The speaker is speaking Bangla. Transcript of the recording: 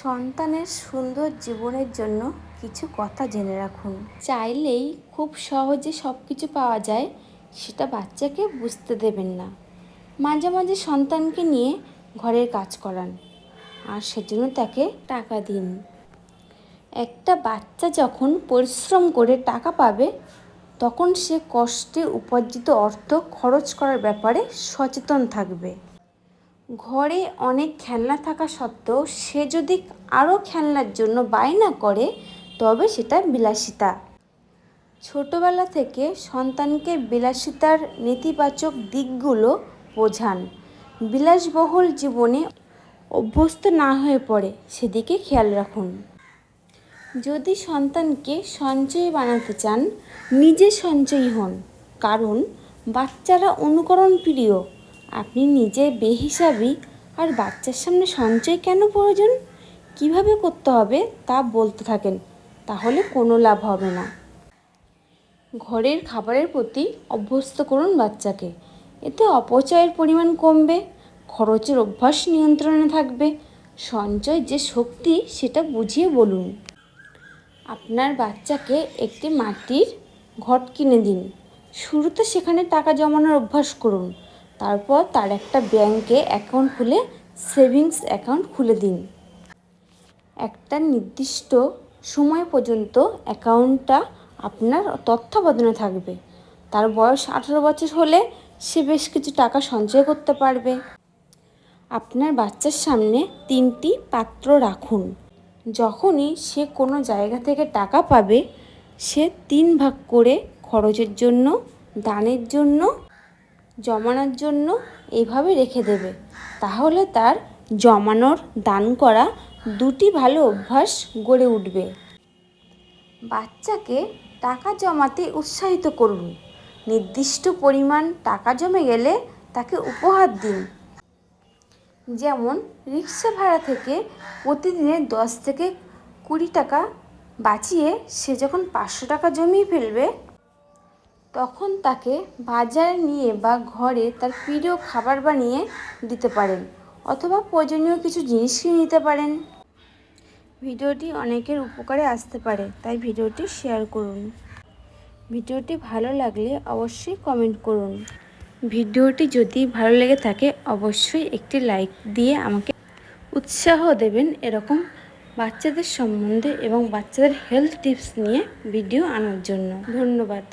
সন্তানের সুন্দর জীবনের জন্য কিছু কথা জেনে রাখুন। চাইলেই খুব সহজে সব কিছু পাওয়া যায়, সেটা বাচ্চাকে বুঝতে দেবেন না। মাঝে মাঝে সন্তানকে নিয়ে ঘরের কাজ করান, আর সেজন্য তাকে টাকা দিন। একটা বাচ্চা যখন পরিশ্রম করে টাকা পাবে, তখন সে কষ্টে উপার্জিত অর্থ খরচ করার ব্যাপারে সচেতন থাকবে। ঘরে অনেক খেলনা থাকা সত্ত্বেও সে যদি আরও খেলনার জন্য বায়না করে, তবে সেটা বিলাসিতা। ছোটবেলা থেকে সন্তানকে বিলাসিতার নেতিবাচক দিকগুলো বোঝান। বিলাসবহুল জীবনে অভ্যস্ত না হয়ে পড়ে, সেদিকে খেয়াল রাখুন। যদি সন্তানকে সঞ্চয়ী বানাতে চান, নিজে সঞ্চয়ী হন। কারণ, বাচ্চারা অনুকরণ প্রিয় আপনি নিজে বেহিসাবি আর বাচ্চার সামনে সঞ্চয় কেন প্রয়োজন? কীভাবে করতে হবে তা বলতে থাকেন, তাহলে কোনো লাভ হবে না। ঘরের খাবারের প্রতি অভ্যস্ত করুন বাচ্চাকে। এতে অপচয়ের পরিমাণ কমবে, খরচের অভ্যাস নিয়ন্ত্রণে থাকবে। সঞ্চয় যে শক্তি, সেটা বুঝিয়ে বলুন। আপনার বাচ্চাকে একটি মাটির ঘট কিনে দিন। শুরুতে সেখানে টাকা জমানোর অভ্যাস করুন। তারপর তার একটা ব্যাংকে অ্যাকাউন্ট খুলে সেভিংস অ্যাকাউন্ট খুলে দিন। একটা নির্দিষ্ট সময় পর্যন্ত অ্যাকাউন্টটা আপনার তত্ত্বাবধানে থাকবে। তার বয়স আঠেরো বছর হলে সে বেশ কিছু টাকা সঞ্চয় করতে পারবে। আপনার বাচ্চার সামনে তিনটি পাত্র রাখুন। যখনই সে কোনো জায়গা থেকে টাকা পাবে, সে তিন ভাগ করে খরচের জন্য, দানের জন্য জমানোর জন্য এইভাবে রেখে দেবে। তাহলে তার জমানোর দান করা দুটি ভালো অভ্যাস গড়ে উঠবে। বাচ্চাকে টাকা জমাতে উৎসাহিত করুন। নির্দিষ্ট পরিমাণ টাকা জমে গেলে তাকে উপহার দিন। যেমন রিক্সা ভাড়া থেকে প্রতিদিনে দশ থেকে কুড়ি টাকা বাঁচিয়ে সে যখন পাঁচশো টাকা জমিয়ে ফেলবে তখন তাকে বাজারে নিয়ে বা ঘরে তার প্রিয় খাবার বানিয়ে দিতে পারেন অথবা প্রয়োজনীয় কিছু জিনিস কিনে নিতে পারেন। ভিডিওটি অনেকের উপকারে আসতে পারে, তাই ভিডিওটি শেয়ার করুন। ভিডিওটি ভালো লাগলে অবশ্যই কমেন্ট করুন। ভিডিওটি যদি ভালো লেগে থাকে, অবশ্যই একটি লাইক দিয়ে আমাকে উৎসাহ দেবেন এরকম বাচ্চাদের সম্বন্ধে এবং বাচ্চাদের হেলথ টিপস নিয়ে ভিডিও আনার জন্য। ধন্যবাদ।